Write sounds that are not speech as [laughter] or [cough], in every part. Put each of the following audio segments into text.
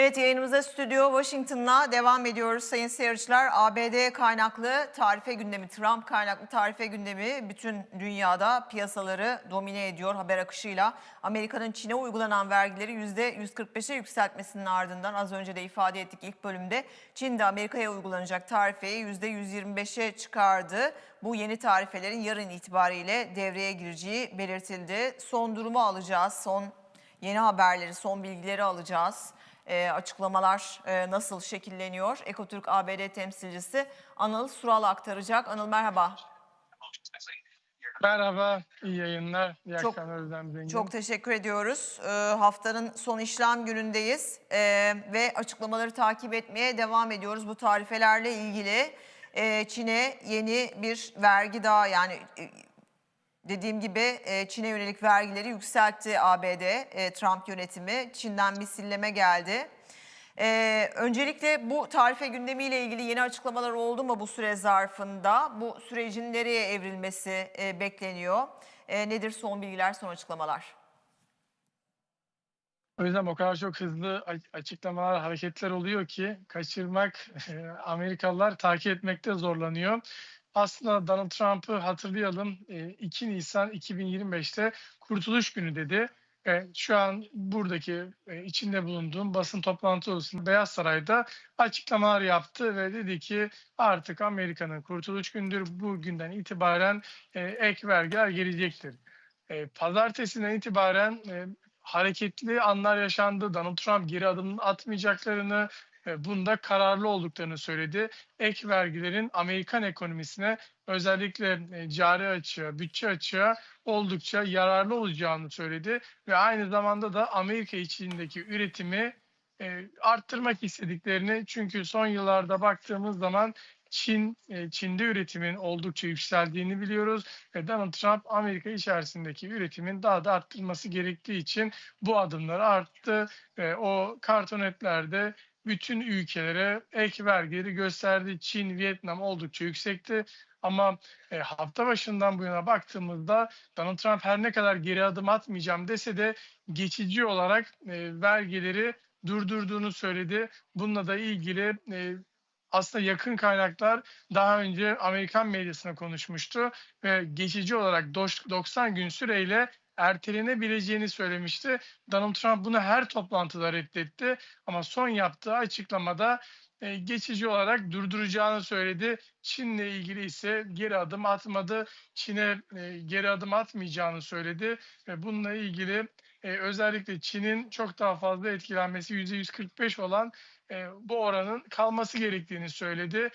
Evet yayınımıza stüdyo Washington'la devam ediyoruz sayın seyirciler. ABD kaynaklı tarife gündemi, Trump kaynaklı tarife gündemi bütün dünyada piyasaları domine ediyor haber akışıyla. Amerika'nın Çin'e uygulanan vergileri %145'e yükseltmesinin ardından az önce de ifade ettik ilk bölümde. Çin de Amerika'ya uygulanacak tarifeyi %125'e çıkardı. Bu yeni tarifelerin yarın itibariyle devreye gireceği belirtildi. Son durumu alacağız, son yeni haberleri, son bilgileri alacağız. Ee, açıklamalar e, nasıl şekilleniyor? Ekotürk ABD temsilcisi Anıl Sural aktaracak. Anıl merhaba. Merhaba, iyi yayınlar. İyi Çok- akşamlar Özlem Zengin. Çok teşekkür ediyoruz. Ee, haftanın son işlem günündeyiz Ee, ve açıklamaları takip etmeye devam ediyoruz bu tarifelerle ilgili. Ee, Çin'e yeni bir vergi daha yani e, dediğim gibi e, Çin'e yönelik vergileri yükseltti ABD e, Trump yönetimi. Çin'den bir silleme geldi. Ee, öncelikle bu tarife gündemiyle ilgili yeni açıklamalar oldu mu bu süre zarfında? Bu sürecin nereye evrilmesi e, bekleniyor? E, nedir son bilgiler, son açıklamalar? O yüzden o kadar çok hızlı açıklamalar, hareketler oluyor ki kaçırmak [laughs] Amerikalılar takip etmekte zorlanıyor. Aslında Donald Trump'ı hatırlayalım. e, 2 Nisan 2025'te Kurtuluş Günü dedi. E, Şu an buradaki e, içinde bulunduğum basın toplantı odasında Beyaz Saray'da açıklamalar yaptı ve dedi ki artık Amerika'nın Kurtuluş Gündür. Bugünden itibaren e, ek vergiler gelecektir. E, Pazartesinden itibaren hareketli anlar yaşandı. Donald Trump geri adım atmayacaklarını, bunda kararlı olduklarını söyledi. Ek vergilerin Amerikan ekonomisine özellikle e, cari açığa, bütçe açığa oldukça yararlı olacağını söyledi ve aynı zamanda da Amerika içindeki üretimi e, arttırmak istediklerini çünkü son yıllarda baktığımız zaman Çin e, Çin'de üretimin oldukça yükseldiğini biliyoruz ve Donald Trump Amerika içerisindeki üretimin daha da arttırılması gerektiği için bu adımları arttı o kartonetlerde bütün ülkelere ek vergileri gösterdi. Çin, Vietnam oldukça yüksekti. Ama e, hafta başından bu yana baktığımızda Donald Trump her ne kadar geri adım atmayacağım dese de geçici olarak e, vergileri durdurduğunu söyledi. Bununla da ilgili e, aslında yakın kaynaklar daha önce Amerikan medyasına konuşmuştu ve geçici olarak doş- 90 gün süreyle ertelenebileceğini söylemişti. Donald Trump bunu her toplantıda reddetti ama son yaptığı açıklamada e, geçici olarak durduracağını söyledi. Çin'le ilgili ise geri adım atmadı. Çin'e e, geri adım atmayacağını söyledi bununla ilgili e, özellikle Çin'in çok daha fazla etkilenmesi %145 olan bu oranın kalması gerektiğini söyledi.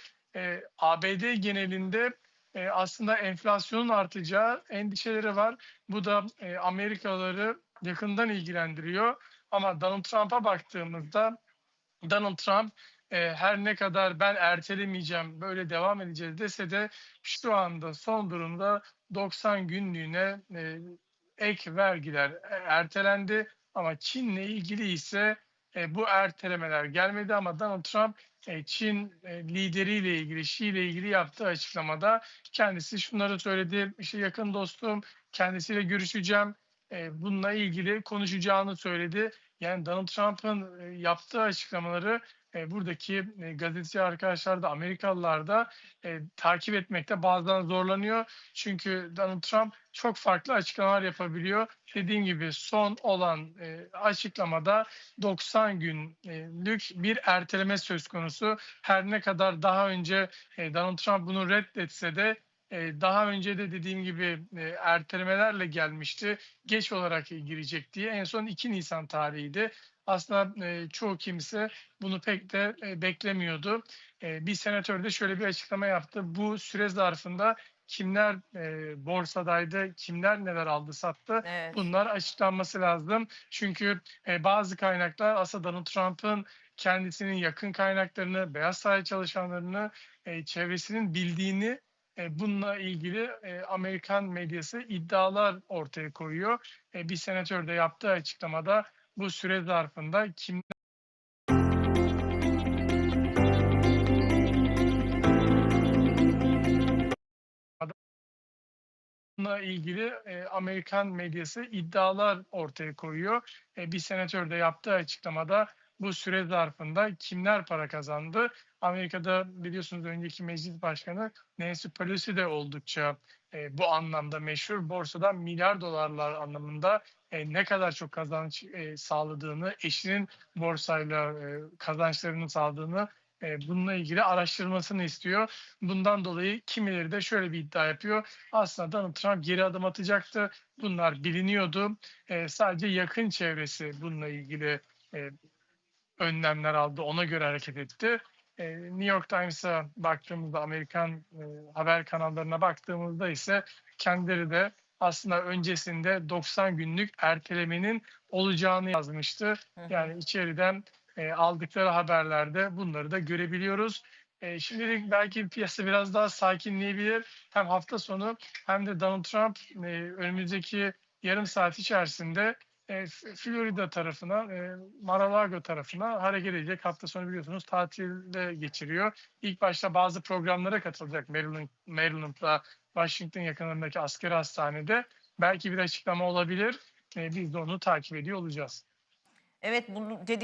ABD genelinde e, aslında enflasyonun artacağı endişeleri var. Bu da e, Amerikalıları yakından ilgilendiriyor. Ama Donald Trump'a baktığımızda Donald Trump e, her ne kadar ben ertelemeyeceğim böyle devam edeceğiz dese de şu anda son durumda 90 günlüğüne e, ek vergiler e, ertelendi ama Çin'le ilgili ise e, bu ertelemeler gelmedi ama Donald Trump e, Çin e, lideriyle ilgili, Xi ile ilgili yaptığı açıklamada kendisi şunları söyledi. İşte yakın dostum kendisiyle görüşeceğim. E, bununla ilgili konuşacağını söyledi. Yani Donald Trump'ın e, yaptığı açıklamaları e, buradaki e, gazeteci arkadaşlar da Amerikalılar da e, takip etmekte bazen zorlanıyor. Çünkü Donald Trump çok farklı açıklamalar yapabiliyor. Dediğim gibi son olan e, açıklamada 90 günlük bir erteleme söz konusu. Her ne kadar daha önce e, Donald Trump bunu reddetse de daha önce de dediğim gibi e, ertelemelerle gelmişti. Geç olarak girecek diye. En son 2 Nisan tarihiydi. Aslında e, çoğu kimse bunu pek de e, beklemiyordu. Bir senatör de şöyle bir açıklama yaptı. Bu süre zarfında kimler e, borsadaydı, kimler neler aldı sattı Evet. bunlar açıklanması lazım. Çünkü e, bazı kaynaklar aslında Donald Trump'ın kendisinin yakın kaynaklarını, Beyaz Saray çalışanlarını, e, çevresinin bildiğini bununla ilgili e, Amerikan medyası iddialar ortaya koyuyor. E, bir senatör de yaptığı açıklamada bu süre zarfında kim Bununla ilgili e, Amerikan medyası iddialar ortaya koyuyor. E, bir senatör de yaptığı açıklamada bu süre zarfında kimler para kazandı? Amerika'da biliyorsunuz önceki meclis başkanı Nancy Pelosi de oldukça e, bu anlamda meşhur. Borsada milyar dolarlar anlamında e, ne kadar çok kazanç e, sağladığını, eşinin borsayla e, kazançlarını sağladığını e, bununla ilgili araştırmasını istiyor. Bundan dolayı kimileri de şöyle bir iddia yapıyor. Aslında Donald Trump geri adım atacaktı. Bunlar biliniyordu. E, sadece yakın çevresi bununla ilgili e, önlemler aldı. Ona göre hareket etti. E, New York Times'a baktığımızda, Amerikan e, haber kanallarına baktığımızda ise kendileri de aslında öncesinde 90 günlük ertelemenin olacağını yazmıştı. Yani içeriden e, aldıkları haberlerde bunları da görebiliyoruz. E, şimdilik belki piyasa biraz daha sakinleyebilir. Hem hafta sonu hem de Donald Trump e, önümüzdeki yarım saat içerisinde e, Florida tarafına, e, Mar-a-Lago tarafına hareket edecek. Hafta sonu biliyorsunuz tatilde geçiriyor. İlk başta bazı programlara katılacak Maryland, Maryland'la Washington yakınlarındaki askeri hastanede. Belki bir açıklama olabilir. E, biz de onu takip ediyor olacağız. Evet bunu dedik